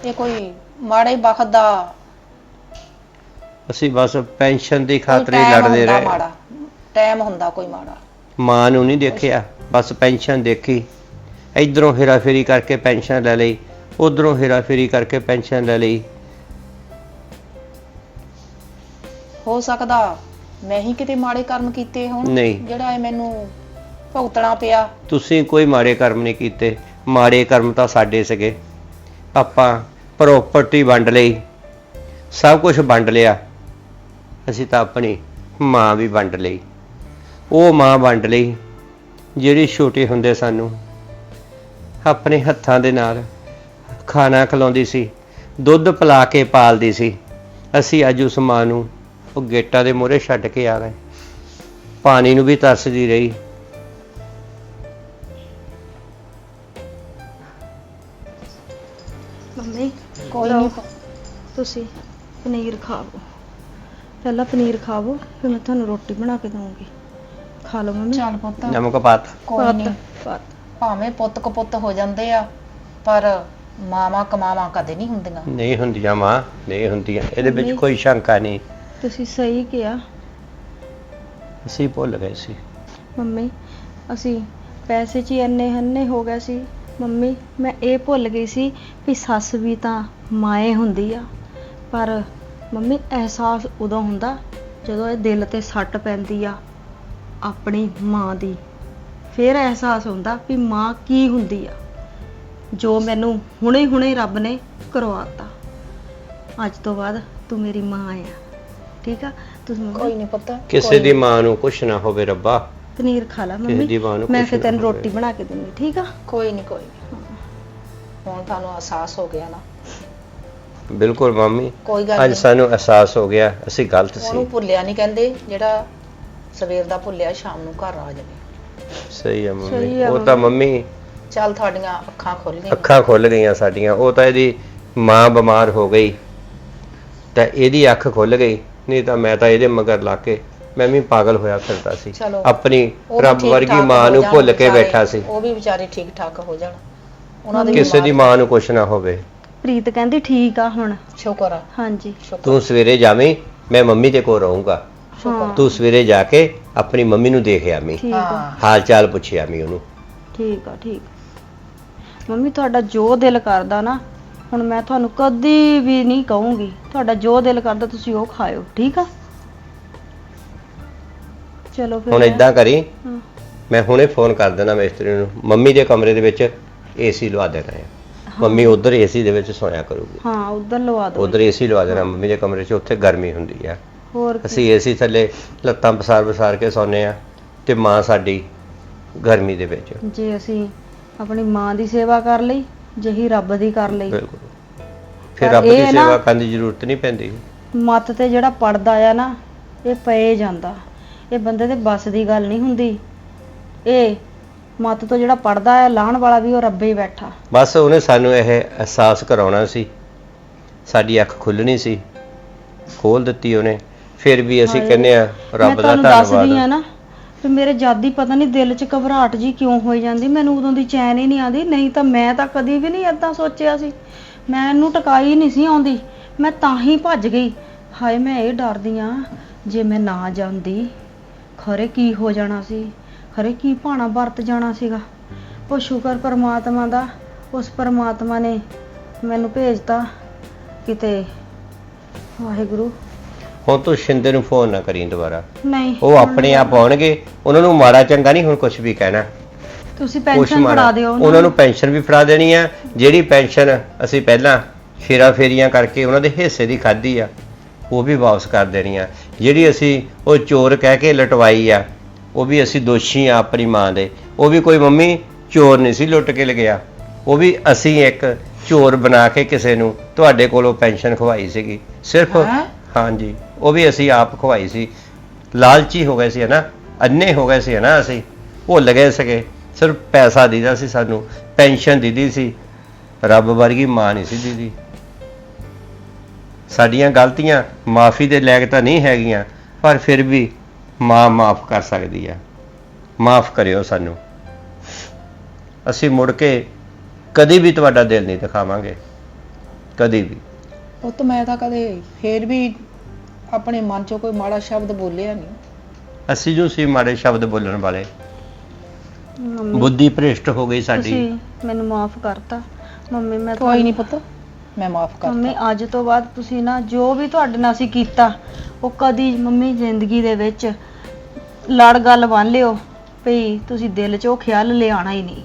ਇਹ ਕੋਈ ਮਾੜਾ ਵਕਤ ਦਾ ਅਸੀਂ ਬਸ ਪੈਨਸ਼ਨ ਦੀ ਖਾਤਰ ਹੀ ਲੜਦੇ ਹੁੰਦਾ ਰਹੇ। ਮਾੜਾ। ਟਾਈਮ ਹੁੰਦਾ ਕੋਈ ਮਾੜਾ। ਮਾਂ ਨੂੰ ਨਹੀਂ ਦੇਖਿਆ ਬਸ ਪੈਨਸ਼ਨ ਦੇਖੀ। ਇਧਰੋਂ ਹੇਰਾਫੇਰੀ ਕਰਕੇ ਪੈਨਸ਼ਨ ਲੈ ਲਈ ਉਧਰੋਂ ਹੇਰਾਫੇਰੀ ਕਰਕੇ ਪੈਨਸ਼ਨ ਲੈ ਲਈ। ਹੋ ਸਕਦਾ ਮੈਂ ਹੀ ਕਿਤੇ ਮਾੜੇ ਕਰਮ ਕੀਤੇ ਹੋਣ ਨਹੀਂ। ਜਿਹੜਾ ਇਹ ਮੈਨੂੰ ਭੁਗਤਣਾ ਪਿਆ। ਤੁਸੀਂ ਕੋਈ ਮਾੜੇ ਕਰਮ ਨਹੀਂ ਕੀਤੇ ਮਾੜੇ ਕਰਮ ਤਾਂ ਸਾਡੇ ਸੀਗੇ। ਆਪਾਂ ਪ੍ਰਾਪਰਟੀ ਵੰਡ ਲਈ ਸਭ ਕੁਝ ਵੰਡ ਲਿਆ। ਅਸੀਂ ਤਾਂ ਆਪਣੀ ਮਾਂ ਵੀ ਵੰਡ ਲਈ। ਉਹ ਮਾਂ ਵੰਡ ਲਈ, ਜਿਹੜੀ ਛੋਟੇ ਹੁੰਦੇ ਸਾਨੂੰ। ਆਪਣੇ ਹੱਥਾਂ ਦੇ ਨਾਲ ਖਾਣਾ ਖਿਲਾਉਂਦੀ ਸੀ, ਦੁੱਧ ਪਿਲਾ ਕੇ ਪਾਲਦੀ ਸੀ। ਅਸੀਂ ਅੱਜ ਉਸ ਮਾਂ ਨੂੰ ਉਹ ਗੇਟਾਂ ਦੇ ਮੂਹਰੇ ਛੱਡ ਕੇ ਆ ਗਏ। ਪਾਣੀ ਨੂੰ ਵੀ ਤਰਸਦੀ ਰਹੀ। ਮੰਮੀ ਕੋਈ ਨਹੀਂ ਤੁਸੀਂ ਪਨੀਰ ਖਾਵੋ ਪਹਿਲਾਂ ਪਨੀਰ ਖਾਵੋ, ਫਿਰ ਮੈਂ ਤੁਹਾਨੂੰ ਰੋਟੀ ਬਣਾ ਕੇ ਦਵਾਂਗੀ ਖਾ ਲਓ ਮੰਮੀ। ਚੱਲ ਪੁੱਤ। ਨਮਕ ਪਾਤ। ਕੋਈ ਪੱਤ, ਨਹੀਂ। ਪੱਤ। ਭਾਵੇਂ ਪੁੱਤ ਕੋ ਪੁੱਤ ਹੋ ਜਾਂਦੇ ਆ ਪਰ ਮਾਵਾਂ ਕਮਾਵਾਂ ਕਦੇ ਨਹੀਂ ਹੁੰਦੀਆਂ। ਨਹੀਂ ਹੁੰਦੀਆਂ ਮਾਂ ਨਹੀਂ ਹੁੰਦੀਆਂ। ਇਹਦੇ ਵਿੱਚ ਨਹੀਂ। ਕੋਈ ਸ਼ੰਕਾ ਨਹੀਂ। ਤੁਸੀਂ ਸਹੀ ਕਿਹਾ। ਅਸੀਂ ਭੁੱਲ ਗਏ ਸੀ। ਮੰਮੀ ਅਸੀਂ ਪੈਸੇ 'ਚ ਹੀ ਇੰਨੇ ਹੰਨੇ ਹੋ ਗਏ ਸੀ। ਮੰਮੀ ਮੈਂ ਇਹ ਭੁੱਲ ਗਈ ਸੀ ਵੀ ਸੱਸ ਵੀ ਤਾਂ ਮਾਏ ਹੁੰਦੀ ਆ। ਪਰ ਮੰਮੀ ਅਹਿਸਾਸ ਉਦੋਂ ਹੁੰਦਾ ਜਦੋਂ ਇਹ ਦਿਲ ਤੇ ਸੱਟ ਪੈਂਦੀ ਆ। ਆਪਣੀ ਮਾਂ ਦੀ। ਫਿਰ ਅਹਿਸਾਸ ਹੁੰਦਾ ਵੀ ਮਾਂ ਕੀ ਹੁੰਦੀ ਆ? ਜੋ ਮੈਨੂੰ ਹੁਣੇ ਹੁਣੇ ਰੱਬ ਨੇ ਕਰਵਾਤਾ। ਅੱਜ ਤੋਂ ਬਾਅਦ ਤੂੰ ਮੇਰੀ ਮਾਂ ਆ। ਠੀਕ ਆ? ਤੂੰ ਮੰਮੀ? ਕੋਈ ਨਹੀਂ ਪੁੱਤ ਕਿਸੇ ਦੀ ਮਾਂ ਨੂੰ ਕੁਛ ਨਾ ਹੋਵੇ ਰੱਬਾ। ਪਨੀਰ ਖਾ ਲਾ ਕਿਸੇ ਦੀ ਮਾਂ ਮੰਮੀ ਨੂੰ ਮੈਂ ਕੁਛ ਫਿਰ ਨਾ ਤੈਨੂੰ ਹੋਵੇ। ਰੋਟੀ ਬਣਾ ਕੇ ਦਿੰਦੀ ਠੀਕ ਆ? ਕੋਈ ਨਹੀਂ ਕੋਈ ਨੀ। ਹੁਣ ਤੁਹਾਨੂੰ ਅਹਿਸਾਸ ਹੋ ਗਿਆ ਨਾ। ਬਿਲਕੁਲ ਮੰਮੀ। ਕੋਈ ਗੱਲ ਅੱਜ ਨਹੀਂ ਸਾਨੂੰ ਅਹਿਸਾਸ ਹੋ ਗਿਆ ਅਸੀਂ ਗਲਤ ਉਹਨੂੰ ਸੀ। ਭੁੱਲਿਆ ਨਹੀਂ ਕਹਿੰਦੇ ਜਿਹੜਾ ਸਵੇਰ ਦਾ ਭੁੱਲਿਆ ਸ਼ਾਮ ਨੂੰ ਘਰ ਆ ਜਾਵੇ। ਸਹੀ ਹੈ ਸਹੀ ਮੰਮੀ ਆ ਉਹ ਤਾਂ ਮੰਮੀ। ਚੱਲ ਤੁਹਾਡੀਆਂ ਅੱਖਾਂ ਖੁੱਲ ਗਈਆਂ। ਅੱਖਾਂ ਖੁੱਲ ਗਈਆਂ ਸਾਡੀਆਂ ਉਹ ਤਾਂ ਇਹਦੀ ਮਾਂ ਬਿਮਾਰ ਹੋ ਗਈ। ਤਾਂ ਇਹਦੀ ਅੱਖ ਖੁੱਲ ਗਈ ਨਹੀਂ ਤਾਂ ਮੈਂ ਤਾਂ ਇਹਦੇ ਮਗਰ ਲਾ ਕੇ ਮੈਂ ਵੀ ਪਾਗਲ ਹੋਇਆ ਫਿਰਦਾ ਸੀ। ਚਲੋ। ਆਪਣੀ ਉਹ ਵੀ ਰੱਬ ਠੀਕ ਵਰਗੀ ਠਾਕ ਮਾਂ ਹੋ ਨੂੰ ਜਾਣ ਭੁੱਲ ਕੇ ਵਿਚਾਰੇ, ਬੈਠਾ ਸੀ। ਉਹ ਵੀ ਵਿਚਾਰੇ ਠੀਕ ਠਾਕ ਹੋ ਜਾਣ। ਉਹਨਾਂ ਦੇ ਕਿਸੇ ਦੀ ਮਾਂ ਨੂੰ ਕੁਛ ਨਾ ਹੋਵੇ। ਪ੍ਰੀਤ ਕਹਿੰਦੀ ਠੀਕ ਆ ਹੁਣ। ਸ਼ੁਕਰ ਆ। ਹਾਂਜੀ। ਸ਼ੁਕਰ ਤੂੰ ਸਵੇਰੇ ਜਾਵੇਂ ਮੈਂ ਮੰਮੀ ਦੇ ਕੋਲ ਰਹੂੰਗਾ। ਹਾਂ। ਤੂੰ ਸਵੇਰੇ ਜਾ ਕੇ ਆਪਣੀ ਮੰਮੀ ਨੂੰ ਦੇਖ ਆਵੀਂ ਠੀਕ ਆ। ਹਾਂ ਹਾਲ ਚਾਲ ਪੁੱਛ ਆਵੀਂ ਉਹਨੂੰ। ਠੀਕ ਆ ਠੀਕ ਮੰਮੀ ਤੁਹਾਡਾ ਜੋ ਦਿਲ ਕਰਦਾ ਨਾ ਹੁਣ ਮੈਂ ਤੁਹਾਨੂੰ ਕਦੀ ਵੀ ਨਹੀਂ ਕਹੂੰਗੀ ਤੁਹਾਡਾ ਜੋ ਦਿਲ ਕਰਦਾ ਤੁਸੀਂ ਉਹ ਖਾਇਓ ਠੀਕ ਆ? ਚਲੋ ਫਿਰ ਹੁਣ ਮੈਂ- ਇਦਾਂ ਕਰੀ ਹਾਂ, ਮੈਂ ਹੁਣੇ ਫੋਨ ਕਰ ਦੇਣਾ ਮਿਸਤਰੀ ਨੂੰ ਮੰਮੀ ਦੇ ਕਮਰੇ ਦੇ ਵਿੱਚ ਏਸੀ ਲਵਾ ਦੇਣਾ ਹੈ। ਮੰਮੀ ਉਧਰ ਏਸੀ ਦੇ ਵਿੱਚ ਸੋਇਆ ਕਰੂਗੀ। ਹਾਂ ਉਧਰ ਲਵਾ ਦਿਓ। ਉਧਰ ਏਸੀ ਲਵਾ ਦੇਣਾ ਮੰਮੀ ਦੇ ਕਮਰੇ 'ਚ ਉੱਥੇ ਗਰਮੀ ਹੁੰਦੀ ਆ। ਹੋਰ ਕੀ। ਅਸੀਂ ਏਸੀ ਥੱਲੇ ਲੱਤਾਂ ਪਸਾਰ ਪਸਾਰ ਕੇ ਸੌਂਦੇ ਆ ਤੇ ਮਾਂ ਸਾਡੀ ਗਰਮੀ ਦੇ ਵਿੱਚ। ਜੇ ਅਸੀਂ ਆਪਣੀ ਮਾਂ ਦੀ ਸੇਵਾ ਕਰ ਲਈ ਜਿਹੀ ਰੱਬ ਦੀ ਕਰ ਲਈ। ਬਿਲਕੁਲ। ਫਿਰ ਪਰ ਰੱਬ ਦੀ ਇਹ ਨਾ- ਸੇਵਾ ਕਰਨ ਦੀ ਜ਼ਰੂਰਤ ਨਹੀਂ ਪੈਂਦੀ। ਮੱਤ ਤੇ ਜਿਹੜਾ ਪੜਦਾ ਆ ਨਾ ਇਹ ਪਏ ਜਾਂਦਾ। ਇਹ ਬੰਦੇ ਦੇ ਬਸ ਦੀ ਗੱਲ ਨਹੀਂ ਹੁੰਦੀ। ਇਹ ਮੱਤ ਤੋਂ ਜਿਹੜਾ ਪੜਦਾ ਆ ਲਾਹਣ ਵਾਲਾ ਵੀ ਉਹ ਰੱਬੇ ਹੀ ਬੈਠਾ। ਬਸ ਉਹਨੇ ਸਾਨੂੰ ਇਹ ਅਹਿਸਾਸ ਕਰਾਉਣਾ ਸੀ। ਸਾਡੀ ਅੱਖ ਖੁੱਲਣੀ ਸੀ। ਖੋਲ ਦਿੱਤੀ ਉਹਨੇ। ਫਿਰ ਵੀ ਅਸੀਂ। ਕਹਿੰਦੇ ਆ ਮੈਂ ਰੱਬ ਦਾ ਤੁਹਾਨੂੰ ਦੱਸਦੀ ਆ। ਧੰਨਵਾਦ ਨਾ ਵੀ ਮੇਰੇ ਜਾਦੀ ਪਤਾ ਨਹੀਂ ਦਿਲ 'ਚ ਘਬਰਾਹਟ ਜੀ ਕਿਉਂ ਹੋਈ ਜਾਂਦੀ ਮੈਨੂੰ ਉਦੋਂ ਦੀ ਚੈਨ ਹੀ ਨਹੀਂ ਆਉਂਦੀ ਨਹੀਂ ਤਾਂ ਮੈਂ ਤਾਂ ਕਦੀ ਵੀ ਨਹੀਂ ਏਦਾਂ ਸੋਚਿਆ ਸੀ। ਮੈਨੂੰ ਟਿਕਾਈ ਨਹੀਂ ਸੀ ਆਉਂਦੀ ਮੈਂ ਤਾਂ ਹੀ ਭੱਜ ਗਈ। ਹਾਏ ਮੈਂ ਇਹ ਡਰਦੀ ਆ ਜੇ ਮੈਂ ਨਾ ਜਾਂਦੀ ਖਰੇ ਕੀ ਹੋ ਜਾਣਾ ਸੀ ਖਰੇ ਕੀ ਭਾਣਾ ਵਰਤ ਜਾਣਾ ਸੀਗਾ। ਉਹ ਸ਼ੁਕਰ ਪਰਮਾਤਮਾ ਦਾ ਉਸ ਪਰਮਾਤਮਾ ਨੇ ਮੈਨੂੰ ਭੇਜਤਾ ਕਿਤੇ। ਵਾਹਿਗੁਰੂ। ਹੁਣ ਤੂੰ ਸ਼ਿੰਦੇ ਨੂੰ ਫੋਨ ਨਾ ਕਰੀ ਦੁਬਾਰਾ। ਨਹੀਂ ਉਹ ਆਪਣੇ ਆਪ ਆਉਣਗੇ ਉਹਨਾਂ ਨੂੰ ਮਾੜਾ ਚੰਗਾ ਨਹੀਂ ਹੁਣ ਕੁਝ ਵੀ ਕਹਿਣਾ। ਤੁਸੀਂ ਪੈਨਸ਼ਨ ਫੜਾ ਦਿਓ ਉਹਨਾਂ ਨੂੰ ਪੈਨਸ਼ਨ ਵੀ ਫੜਾ ਦੇਣੀ ਆ ਜਿਹੜੀ ਪੈਨਸ਼ਨ ਅਸੀਂ ਪਹਿਲਾਂ ਫੇਰਾ ਫੇਰੀਆਂ ਕਰਕੇ ਉਹਨਾਂ ਦੇ ਹਿੱਸੇ ਦੀ ਖਾਧੀ ਆ ਉਹ ਵੀ ਵਾਪਸ ਕਰ ਦੇਣੀ ਆ। ਜਿਹੜੀ ਅਸੀਂ ਉਹ ਚੋਰ ਕਹਿ ਕੇ ਲਟਵਾਈ ਆ ਉਹ ਵੀ ਅਸੀਂ ਦੋਸ਼ੀ ਆ ਆਪਣੀ ਮਾਂ ਦੇ। ਉਹ ਵੀ ਕੋਈ ਮੰਮੀ ਚੋਰ ਨਹੀਂ ਸੀ ਲੁੱਟ ਕੇ ਲਗਿਆ ਉਹ ਵੀ ਅਸੀਂ ਇੱਕ ਚੋਰ ਬਣਾ ਕੇ ਕਿਸੇ ਨੂੰ ਤੁਹਾਡੇ ਕੋਲੋਂ ਪੈਨਸ਼ਨ ਖਵਾਈ ਸੀਗੀ। ਸਿਰਫ? ਹਾਂਜੀ। ਉਹ ਵੀ ਅਸੀਂ ਆਪ ਖਵਾਈ ਸੀ। ਲਾਲਚੀ ਹੋ ਗਏ ਸੀ ਹਨਾ। ਅੰਨੇ ਹੋ ਗਏ ਸੀ ਹਨਾ ਅਸੀਂ। ਭੁੱਲ ਗਏ ਸੀਗੇ। ਸਿਰਫ ਪੈਸਾ ਦੀਦਾ ਸੀ ਸਾਨੂੰ। ਪੈਨਸ਼ਨ ਦੀਦੀ ਸੀ। ਰੱਬ ਵਰਗੀ ਮਾਂ ਨਹੀਂ ਸੀ ਦੀਦੀ। ਸਾਡੀਆਂ ਗਲਤੀਆਂ ਮਾਫੀ ਦੇ ਲਾਇਕ ਤਾਂ ਨਹੀਂ ਹੈਗੀਆਂ। ਪਰ ਫਿਰ ਵੀ ਮਾਂ ਮਾਫ ਕਰ ਸਕਦੀ ਆ। ਮਾਫ ਕਰਿਓ ਸਾਨੂੰ। ਅਸੀਂ ਮੁੜ ਕੇ ਕਦੀ ਵੀ ਤੁਹਾਡਾ ਦਿਲ ਨਹੀਂ ਦਿਖਾਵਾਂਗੇ। ਕਦੀ ਵੀ। ਉਹ ਤਾਂ ਮੈਂ ਤਾਂ ਕਦੇ ਫੇਰ ਵੀ ਆਪਣੇ ਮਨ ਚੋਂ ਕੋਈ ਮਾੜਾ ਸ਼ਬਦ ਬੋਲਿਆ ਨਹੀਂ। ਅਸੀਂ ਜੋ ਸੀ ਮਾੜੇ ਸ਼ਬਦ ਬੋਲਣ ਵਾਲੇ। ਮੰਮੀ ਬੁੱਧੀ ਭ੍ਰਿਸ਼ਟ ਹੋ ਗਈ ਸਾਡੀ। ਤੁਸੀਂ ਮੈਨੂੰ ਮਾਫ ਕਰਤਾ। ਮੰਮੀ ਮੈਂ ਕੋਈ ਨਹੀਂ ਪੁੱਤ ਮੈਂ ਮਾਫ ਮੰਮੀ ਅੱਜ ਤੋਂ ਬਾਅਦ ਤੁਸੀਂ ਨਾ ਜੋ ਵੀ ਤੁਹਾਡੇ ਨਾਲ ਅਸੀਂ ਕੀਤਾ ਉਹ ਕਦੀ ਮੰਮੀ ਜ਼ਿੰਦਗੀ ਦੇ ਵਿੱਚ ਲੜ ਗੱਲ ਬੰਨ ਲਿਓ ਭਈ ਤੁਸੀਂ ਦਿਲ 'ਚ ਉਹ ਖਿਆਲ ਲਿਆਣਾ ਹੀ ਨਹੀਂ।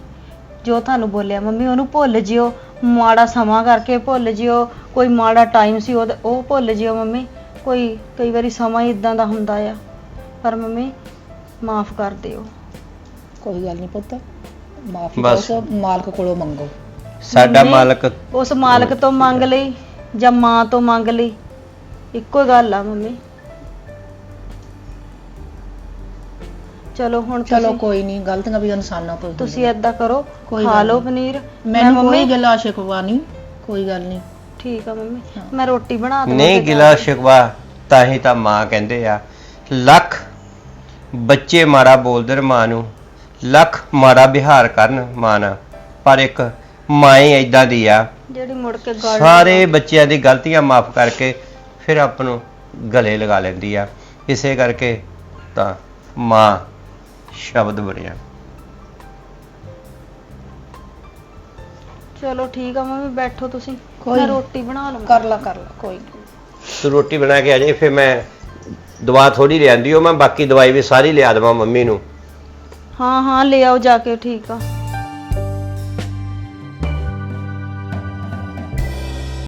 ਜੋ ਤੁਹਾਨੂੰ ਬੋਲਿਆ ਮੰਮੀ ਉਹਨੂੰ ਭੁੱਲ ਜਿਓ। ਮਾੜਾ ਸਮਾਂ ਕਰਕੇ ਭੁੱਲ ਜਿਓ ਕੋਈ ਮਾੜਾ ਟਾਈਮ ਸੀ ਉਹਦਾ- ਉਹ ਭੁੱਲ ਜਿਓ ਮੰਮੀ। ਕੋਈ ਕਈ ਵਾਰੀ ਸਮਾਂ ਹੀ ਇਦਾਂ ਦਾ ਹੁੰਦਾ ਆ। ਪਰ ਮੰਮੀ ਮਾਫ ਕਰ ਦਿਓ। ਕੋਈ ਗੱਲ ਨਹੀਂ ਪੁੱਤ। ਮਾਫੀ ਬਸ। ਉਸ ਮਾਲਕ ਕੋਲੋਂ ਮੰਗੋ। ਸਾਡਾ ਮਾਲਕ ਉਸ ਮਾਲਕ ਤੋਂ ਮੰਗ ਲਈ ਜਾਂ ਮਾਂ ਤੋਂ ਮੰਗ ਲਈ? ਇੱਕੋ ਗੱਲ ਆ ਮੰਮੀ। ਚਲੋ ਹੁਣ ਚਲੋ ਤੁਸੀਂ ਕੋਈ ਨਹੀਂ ਗਲਤੀਆਂ ਵੀ ਇਨਸਾਨਾਂ ਤੋਂ ਤੁਸੀਂ ਏਦਾਂ ਕਰੋ ਕੋਈ ਖਾ ਗੱਲ ਲਓ ਨਹੀਂ। ਪਨੀਰ। ਮੈਂ ਮੈਨੂੰ ਕੋਈ ਮੰਮੀ ਗਿਲਾ ਸ਼ਿਕਵਾ ਨਹੀਂ ਕੋਈ ਗੱਲ ਨਹੀਂ ਠੀਕ ਆ ਮੰਮੀ ਹਾਂ। ਮੈਂ ਰੋਟੀ ਬਣਾ ਦਵਾਂ ਨਹੀਂ ਗਿਲਾ ਸ਼ਿਕਵਾ ਤਾਂ ਹੀ ਤਾਂ ਮਾਂ ਕਹਿੰਦੇ ਆ ਲੱਖ ਬੱਚੇ ਮਾੜਾ ਬੋਲਦੇ ਨੇ ਮਾਂ ਨੂੰ ਲੱਖ ਮਾੜਾ ਵਿਹਾਰ ਕਰਨ ਮਾਂ ਨਾਲ ਪਰ ਇੱਕ ਮਾਂ ਹੀ ਏਦਾਂ ਦੀ ਆ। ਜਿਹੜੀ ਮੁੜ ਕੇ ਗੱਲ ਸਾਰੇ ਬੱਚਿਆਂ ਦੀ ਗਲਤੀਆਂ ਮਾਫ ਕਰਕੇ ਫਿਰ ਆਪ ਨੂੰ ਗਲੇ ਲਗਾ ਲੈਂਦੀ ਆ। ਇਸੇ ਕਰਕੇ ਤਾਂ ਮਾਂ ਸ਼ਬਦ ਬਣਿਆ ਚਲੋ ਠੀਕ ਆ ਮੰਮੀ ਬੈਠੋ ਤੁਸੀਂ। ਕੋਈ ਮੈਂ। ਰੋਟੀ ਬਣਾ ਲਵਾਂ। ਕਰ ਲਾ ਕਰ ਲਾ ਕੋਈ ਨੀ। ਤੂੰ ਰੋਟੀ ਬਣਾ ਕੇ ਆ ਜਾਈਂ ਫਿਰ ਮੈਂ ਦਵਾ ਥੋੜੀ ਲਿਆਂਦੀ ਉਹ ਮੈਂ ਬਾਕੀ ਦਵਾਈ ਵੀ ਸਾਰੀ ਲਿਆ ਦੇਵਾਂ ਮੰਮੀ ਨੂੰ। ਹਾਂ ਹਾਂ ਲੈ ਆਓ ਜਾ ਕੇ ਠੀਕ ਆ।